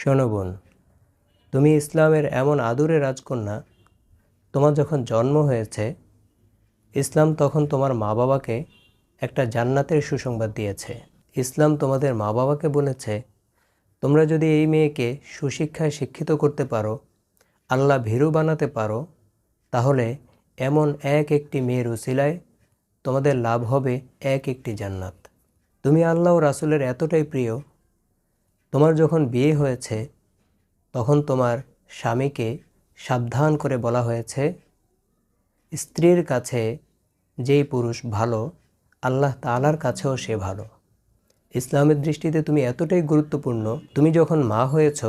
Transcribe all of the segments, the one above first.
শোনো বোন, তুমি ইসলামের এমন আদুরে রাজকন্যা, তোমার যখন জন্ম হয়েছে, ইসলাম তখন তোমার মা বাবাকে একটা জান্নাতের সুসংবাদ দিয়েছে। ইসলাম তোমাদের মা বাবাকে বলেছে, তোমরা যদি এই মেয়েকে সুশিক্ষায় শিক্ষিত করতে পারো, আল্লাহ ভীরু বানাতে পারো, তাহলে এমন এক একটি মেয়ের উসিলায় তোমাদের লাভ হবে এক একটি জান্নাত। তুমি আল্লাহ ও রাসুলের এতটাই প্রিয় তোমার যখন বিয়ে হয়েছে, তখন তোমার স্বামীকে সাবধান করে বলা হয়েছে, স্ত্রীর কাছে যেই পুরুষ ভালো, আল্লাহ তালার কাছেও সে ভালো। ইসলামের দৃষ্টিতে তুমি এতটাই গুরুত্বপূর্ণ, তুমি যখন মা হয়েছ,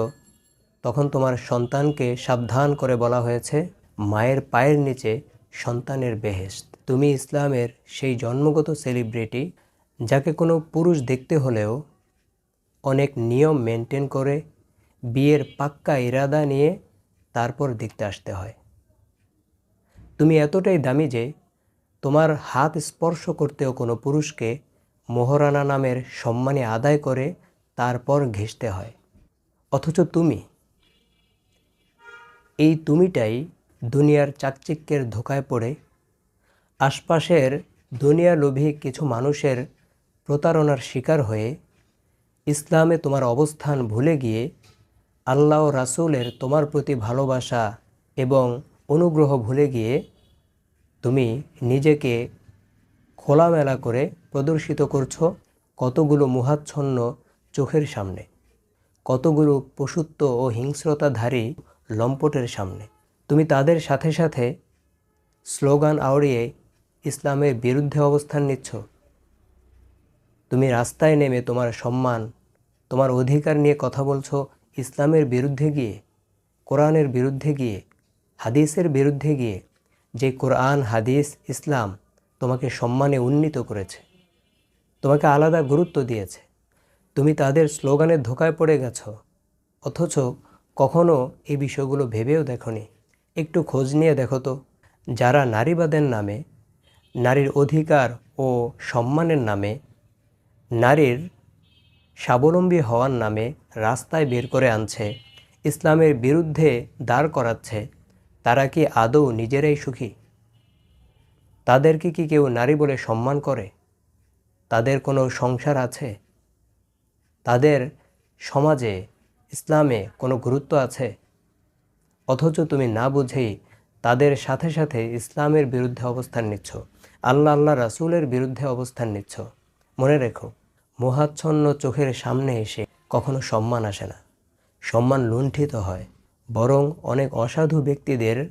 তখন তোমার সন্তানকে সাবধান করে বলা হয়েছে, মায়ের পায়ের নিচে সন্তানের বেহেশত। তুমি ইসলামের সেই জন্মগত সেলিব্রিটি যাকে কোনো পুরুষ দেখতে হলেও অনেক নিয়ম মেনটেন করে বিয়ের পাক্কা ইরাদা নিয়ে তারপর দেখতে আসতে হয়। তুমি এতটাই দামি যে তোমার হাত স্পর্শ করতেও কোনো পুরুষকে মোহরানা নামের সম্মানে আদায় করে তারপর ঘেঁষতে হয়। অথচ তুমি, এই তুমিটাই দুনিয়ার চাকচিক্যের ধোকায় পড়ে, আশপাশের দুনিয়া লোভী কিছু মানুষের প্রতারণার শিকার হয়ে ইসলামে তোমার অবস্থান ভুলে গিয়ে আল্লাহ রাসূলের তোমার প্রতি ভালোবাসা এবং অনুগ্রহ ভুলে গিয়ে তুমি নিজেকে খোলামেলা করে প্রদর্শিত করছ কতগুলো মুহাচ্ছন্ন চোখের সামনে, কতগুলো পশুত্ব ও হিংস্রতাধারী লম্পটের সামনে। তুমি তাদের সাথে সাথে স্লোগান আওড়িয়ে ইসলামের বিরুদ্ধে অবস্থান নিচ্ছ। তুমি রাস্তায় নেমে তোমার সম্মান, তোমার অধিকার নিয়ে কথা বলছো ইসলামের বিরুদ্ধে গিয়ে, কোরআনের বিরুদ্ধে গিয়ে, হাদিসের বিরুদ্ধে গিয়ে, যে কোরআন, হাদিস, ইসলাম তোমাকে সম্মানে উন্নীত করেছে, তোমাকে আলাদা গুরুত্ব দিয়েছে। তুমি তাদের স্লোগানের ধোকায় পড়ে গেছো, অথচ কখনো এই বিষয়গুলো ভেবেও দেখনি। একটু খোঁজ নিয়ে দেখো তো, যারা নারীবাদের নামে, নারীর অধিকার ও সম্মানের নামে নারীর স্বাবলম্বী হওয়ার নামে রাস্তায় বের করে আনছে, ইসলামের বিরুদ্ধে দাঁড় করাচ্ছে, তারা কি আদৌ নিজেরাই সুখী? তাদেরকে কি কেউ নারী বলে সম্মান করে? তাদের কোনো সংসার আছে? তাদের সমাজে, ইসলামে কোনো গুরুত্ব আছে? অথচ তুমি না বুঝেই তাদের সাথে সাথে ইসলামের বিরুদ্ধে অবস্থান নিচ্ছ, আল্লাহ আল্লাহ রাসূলের বিরুদ্ধে অবস্থান নিচ্ছ। মনে রেখো মোহাচ্ছন্ন চোখের সামনে এসে কখনো সম্মান আসে না। সম্মান লুণ্ঠিত হয়, বরং অনেক অসাধু ব্যক্তিদের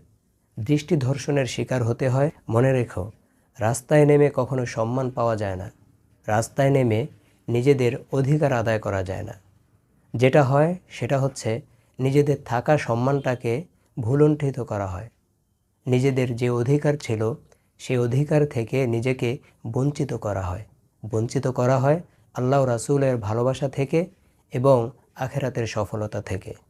দৃষ্টি ধর্ষণের শিকার হতে হয়। মনে রেখো, রাস্তায় নেমে কখনো সম্মান পাওয়া যায় না। রাস্তায় নেমে নিজেদের অধিকার আদায় করা যায় না। যেটা হয়, সেটা হচ্ছে নিজেদের থাকা সম্মানটাকে ভুলুণ্ঠিত করা হয়। নিজেদের যে অধিকার ছিল সেই অধিকার থেকে নিজেকে বঞ্চিত করা হয়। বঞ্চিত করা হয় আল্লাহ রাসুলের ভালোবাসা থেকে এবং আখেরাতের সফলতা থেকে।